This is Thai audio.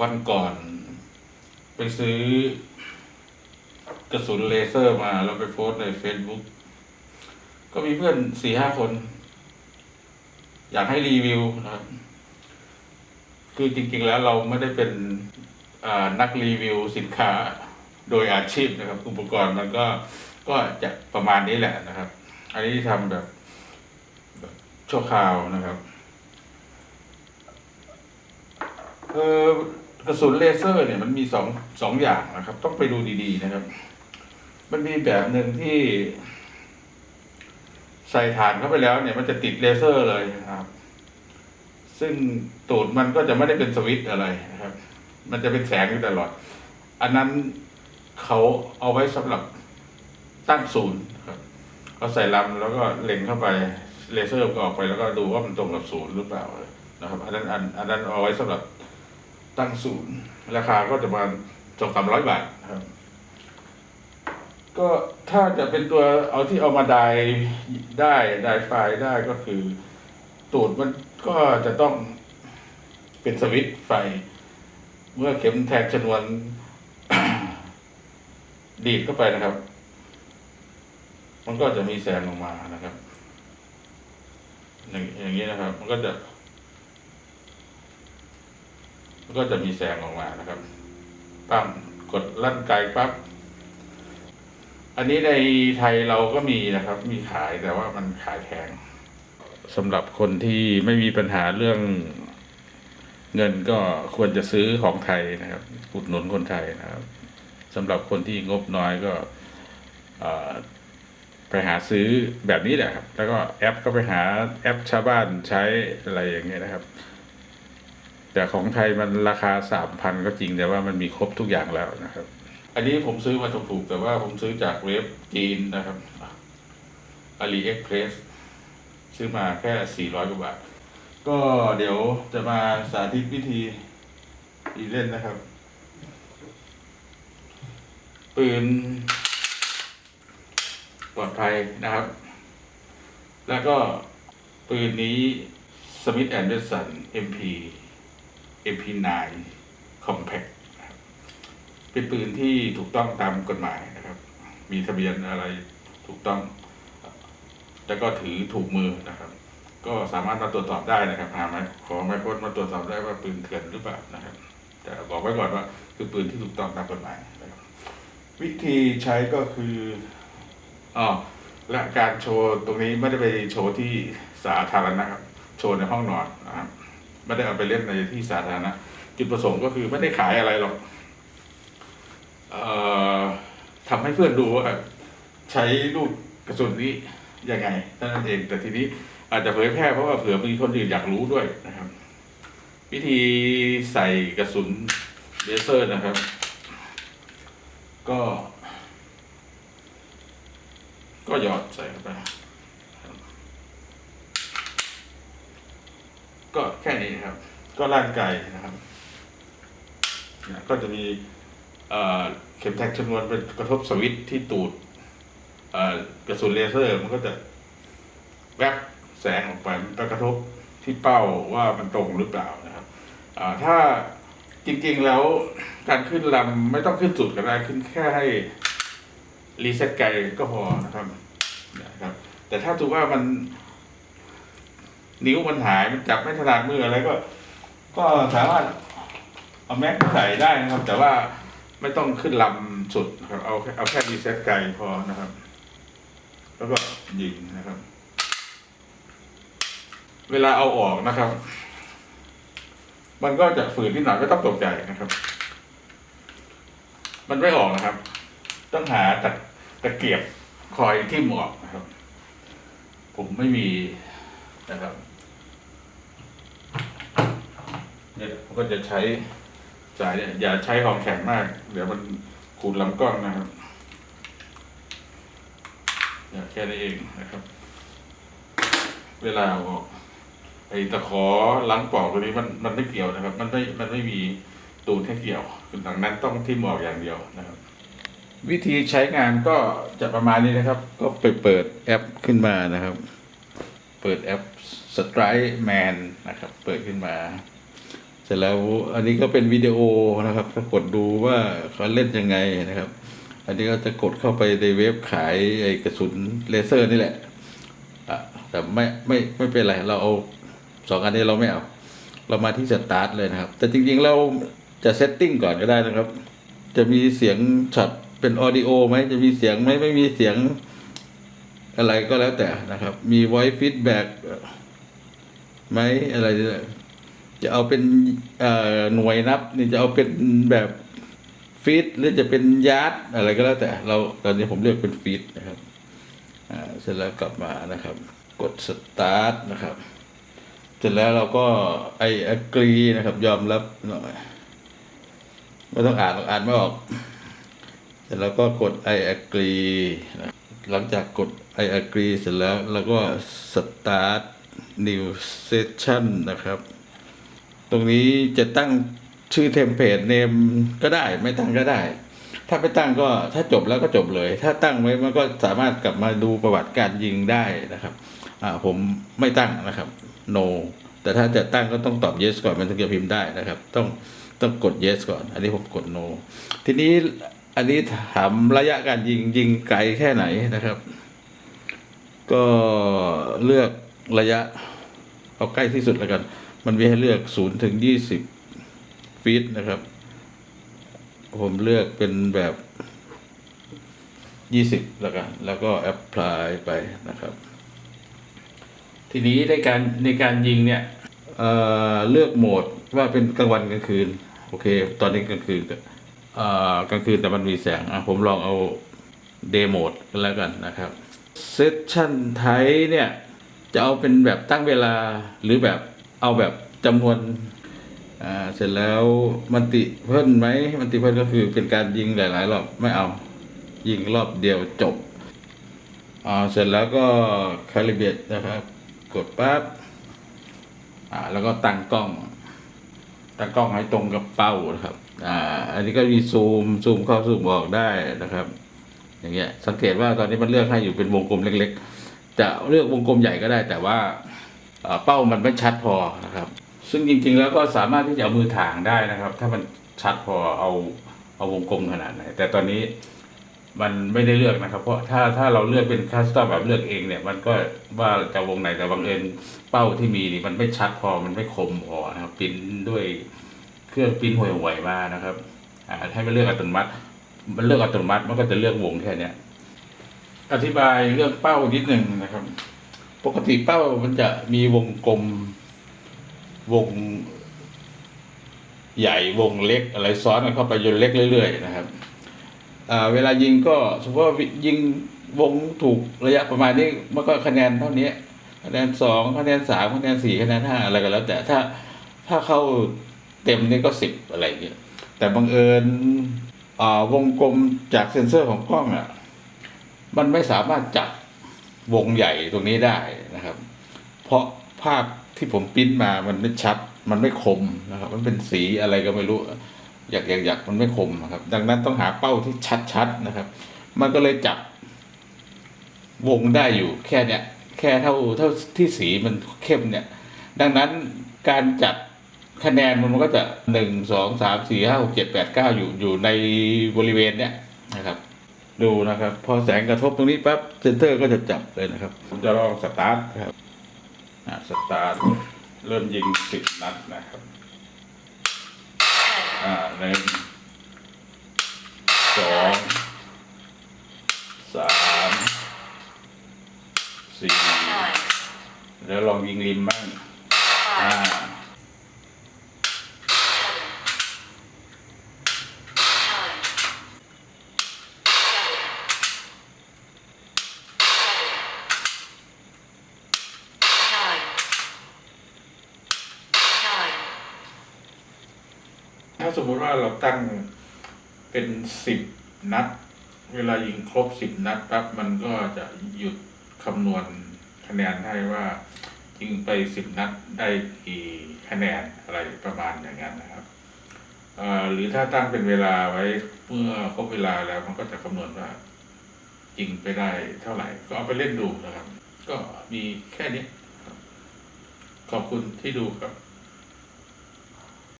วันก่อน ไปซื้อกระสุนเลเซอร์มา แล้วไปโพสใน Facebook ก็มีเพื่อนสี่ห้าคน อยากให้รีวิวนะครับคือจริง ๆ แล้วเราไม่ได้เป็นนักรีวิวสินค้าโดยอาชีพนะครับ อุปกรณ์มันก็ก็จะประมาณนี้แหละนะครับ อันนี้ทำแบบแบบชั่วคราวนะครับ เออ กระสุนเลเซอร์เนี่ยมันมีสองสองอย่างนะครับ ต้องไปดูดีๆนะครับ มันมีแบบหนึ่งที่ ใส่ฐานเข้าไปแล้วเนี่ย มันจะติดเลเซอร์เลยนะครับ ซึ่งตูดมันก็จะไม่ได้เป็นสวิตช์อะไรนะครับ มันจะเป็นแสงอยู่ตลอด อันนั้นเขาเอาไว้สำหรับตั้งศูนย์ครับเขาใส่ลำแล้วก็เล็งเข้าไปเลเซอร์ก็ออกไปแล้วก็ดูว่ามันตรงกับศูนย์หรือเปล่านะครับ อันนั้นอันอันนั้นเอาไว้สำหรับ ตั้งศูนย์ราคาก็จะประมาณสองสามร้อยบาทครับ ก็ถ้าจะเป็นตัวเอาที่เอามาไดได้ไดไฟล์ได้ก็คือ ตูดมันก็จะต้องเป็นสวิตไฟ เมื่อเข็มแทงชนวน ดีดเข้าไปนะครับ มันก็จะมีแสงออกมานะครับอย่างอย่างนี้นะครับ มันก็จะ มัน ก็จะมีแสงออกมานะครับปั๊มกดลั่นไกปั๊บอันนี้ในไทยเราก็มีนะครับ มีขายแต่ว่ามันขายแพงสำหรับคนที่ไม่มีปัญหาเรื่องเงินก็ควรจะซื้อของไทยนะครับอุดหนุนคนไทยนะครับสำหรับคนที่งบน้อยก็ไปหาซื้อแบบนี้แหละครับ แล้วก็แอปก็ไปหาแอปชาวบ้านใช้อะไรอย่างเงี้ยนะครับ แต่ของไทยมันราคาสามพันก็จริงแต่ว่ามันมีครบทุกอย่างแล้วนะครับ อันนี้ผมซื้อมาถูกๆแต่ว่าผมซื้อจากเว็บจีนนะครับ AliExpress ซื้อมาแค่สี่ร้อยกว่าบาท ก็เดี๋ยวจะมาสาธิตวิธีอีเล่นนะครับ ปืนปลอดภัยนะครับ แล้วก็ปืนนี้ Smith Anderson MP MP9 Compact นะครั บเป็นปืนที่ถูกต้องตามกฎหมายนะครับ มีทะเบียนอะไรถูกต้อง แล้วก็ถือถูกมือนะครับ ก็สามารถมาตรวจสอบได้นะครับหาไม้ขอไม้ค้นมาตรวจสอบได้ว่าปืนเถื่อนหรือเปล่านะครับ แต่บอกไว้ก่อนว่าคือปืนที่ถูกต้องตามกฎหมายนะครับ วิธีใช้ก็คืออ๋อและการโชว์ตรงนี้ไม่ได้ไปโชว์ที่สาธารณะครับ โชว์ในห้องนอนนะครับ ไม่ได้เอาไปเล่นในที่สาธารณะจุดประสงค์ก็คือไม่ได้ขายอะไรหรอกออทำให้เพื่อนดูว่าใช้ลูกกระสุนนี้ยังไงเท่านั้นเอง แต่ทีนี้อาจจะเผยแพร่เพราะว่าเผื่อมีคนอื่นอยากรู้ด้วยนะครับ วิธีใส่กระสุนเลเซอร์นะครับ ก็ ก็หยอดใส่เข้าไปครับ ก็แค่นี้ครับ ก็ร่างกายนะครับก็จะมีเข็มแทงชนวนเป็นกระทบสวิตที่ตูดกระสุนเลเซอร์มันก็จะแวบแสงออกไปมันไปกระทบที่เป้าว่ามันตรงหรือเปล่านะครับถ้าจริงๆแล้วการขึ้นลำไม่ต้องขึ้นสุดก็ได้ขึ้นแค่ให้รีเซ็ตไกลก็พอนะครับนะครับ แต่ถ้าถือว่ามัน นิ้วมันหายมันจับไม่ถนัดมืออะไรก็ ก็สามารถเอาแม็กใส่ได้นะครับ แต่ว่าไม่ต้องขึ้นลำสุดครับเอาเอาแค่รีเซ็ตไกลพอนะครับ แล้วก็ยิงนะครับ เวลาเอาออกนะครับ มันก็จะฝืนนิดหน่อยไม่ต้องตกใจนะครับ มันไม่ออกนะครับ ต้องหาตะตะเกียบคอยทิ่มออกนะครับ ผมไม่มีนะครับ เนี่ยผมก็จะใช้สายเนี่ยอย่าใช้ของแข็งมาก เดี๋ยวมันขูดลำกล้องนะครับเนี่ยแค่นี้เองนะครับ เวลาออกไอ้ตะขอล้างปอกตัวนี้มันมันไม่เกี่ยวนะครับ มันไม่มันไม่มีตูดให้เกี่ยวคือดังนั้นต้องทิ่มอกอย่างเดียวนะครับ วิธีใช้งานก็จะประมาณนี้นะครับ ก็ไปเปิดแอปขึ้นมานะครับ เปิดแอป Strike Man นะครับ เปิดขึ้นมา เสร็จแล้วอันนี้ก็เป็นวิดีโอนะครับถ้ากดดูว่าเขาเล่นยังไงนะครับ อันนี้ก็จะกดเข้าไปในเว็บขายไอ้กระสุนเลเซอร์นี่แหละอะแต่ไม่ไม่ไม่เป็นไรเราเอาสองอันนี้เราไม่เอา เรามาที่สตาร์ทเลยนะครับ แต่จริงๆเราจะเซตติ้งก่อนก็ได้นะครับ จะมีเสียงช็อตเป็นออดิโอไหมจะมีเสียงไหมไม่มีเสียงอะไรก็แล้วแต่นะครับ มี voice feedback ไหมอะไรเนี่ย จะเอาเป็นหน่วยนับนี่จะเอาเป็นแบบฟีตหรือจะเป็นยาร์ดอะไรก็แล้วแต่เราตอนนี้ผมเลือกเป็นฟีตนะครับเสร็จแล้วกลับมานะครับ กดสตาร์ทนะครับ เสร็จแล้วเราก็ไอ agree นะครับ ยอมรับหน่อยไม่ต้องอ่านอ่านไม่ออก เสร็จแล้วก็กด I agree นะหลังจากกด I agree เสร็จแล้วเราก็ start new session นะครับ ตรงนี้จะตั้งชื่อเทมเพลตเนมก็ได้ไม่ตั้งก็ได้ ถ้าไม่ตั้งก็ถ้าจบแล้วก็จบเลย ถ้าตั้งไว้มันก็สามารถกลับมาดูประวัติการยิงได้นะครับอ่าผมไม่ตั้งนะครับ no แต่ถ้าจะตั้งก็ต้องตอบ yes ก่อนมันถึงจะพิมพ์ได้นะครับ ต้องต้องกด yes ก่อน อันนี้ผมกด no ทีนี้อันนี้ถามระยะการยิงยิงไกลแค่ไหนนะครับ ก็เลือกระยะเอาใกล้ที่สุดแล้วกัน มันมีให้เลือก0ถึง20ฟีตนะครับ ผมเลือกเป็นแบบ20แล้วกันแล้วก็ apply ไปนะครับ ทีนี้ในการในการยิงเนี่ยเเลือกโหมดว่าเป็นกลางวันกลางคืน โอเค ตอนนี้กลางคืนกลางคืนแต่มันมีแสงอะผมลองเอาเดโหมดกันแล้วกันนะครับเซสชั่นไทเนี่ย จะเอาเป็นแบบตั้งเวลาหรือแบบ เอาแบบจำนวนเสร็จแล้วมันติเพิ่นไหมมันติเพิ่นก็คือเป็นการยิงหลายๆรอบไม่เอา ยิงรอบเดียวจบเสร็จแล้วก็คาลิเบตนะครับ กดปั๊บแล้วก็ตั้งกล้อง ตั้งกล้องให้ตรงกับเป้านะครับอ่าอันนี้ก็มีซูมซูมเข้าซูมออกได้นะครับ อย่างเงี้ยสังเกตว่าตอนนี้มันเลือกให้อยู่เป็นวงกลมเล็ก ๆ จะเลือกวงกลมใหญ่ก็ได้แต่ว่า เป้ามันไม่ชัดพอนะครับ ซึ่งจริงๆแล้วก็สามารถที่จะเอามือถางได้นะครับ ถ้ามันชัดพอเอาเอาวงกลมขนาดไหน แต่ตอนนี้มันไม่ได้เลือกนะครับ เพราะถ้าถ้าเราเลือกเป็นคัสตอมแบบเลือกเองเนี่ย มันก็ว่าจะวงไหนแต่บางเอิญเป้าที่มีนี่มันไม่ชัดพอมันไม่คมพอนะครับปิ้นด้วยเครื่องปิ้นห่วยๆมานะครับอ่าให้มันเลือกอัตโนมัติ มันเลือกอัตโนมัติมันก็จะเลือกวงแค่เนี้ยอธิบายเรื่องเป้านิดหนึ่งนะครับ ปกติเป้ามันจะมีวงกลม วง ใหญ่วงเล็กอะไรซ้อนกันเข้าไปจนเล็กเรื่อยๆนะครับเวลายิงก็สมมติว่ายิงวงถูกระยะประมาณนี้มันก็คะแนนเท่านี้คะแนนสองคะแนนสามคะแนนสี่คะแนนห้าอะไรก็แล้ว แต่ถ้าถ้าเข้าเต็มนี่ก็สิบอะไรอย่างเงี้ยแต่บังเอิญวงกลมจากเซ็นเซอร์ของกล้องอะมันไม่สามารถจับ วงใหญ่ตรงนี้ได้นะครับ เพราะภาพที่ผมปิ้นมามันไม่ชัด มันไม่คมนะครับ มันเป็นสีอะไรก็ไม่รู้ อยากอยากอยากมันไม่คมนะครับ ดังนั้นต้องหาเป้าที่ชัดๆนะครับ มันก็เลยจับวงได้อยู่แค่เนี้ยแค่เท่าเท่าที่สีมันเข้มเนี่ย ดังนั้นการจัดคะแนนมันก็จะหนึ่งสองสามสี่ห้าหกเจ็ดแปดเก้าอยู่อยู่ในบริเวณเนี้ยนะครับ ดูนะครับ พอแสงกระทบตรงนี้ปั๊บเซนเตอร์ก็จะจับเลยนะครับผมจะลองสตาร์ทครับอ่าสตาร์ทเริ่มยิงสิบนัดนะครับ อ่าหนึ่งสองสามสี่เดี๋ยวลองยิงริมบ้างอ่า ถ้าสมมุติว่าเราตั้งเป็นสิบนัด เวลายิงครบสิบนัดปั๊บมันก็จะหยุดคำนวณคะแนนให้ว่ายิงไปสิบนัดได้กี่คะแนนอะไรประมาณอย่างนั้นนะครับหรือถ้าตั้งเป็นเวลาไว้เมื่อครบเวลาแล้วมันก็จะคำนวณว่ายิงไปได้เท่าไหร่ ก็เอาไปเล่นดูนะครับ ก็มีแค่นี้ขอบคุณที่ดูครับ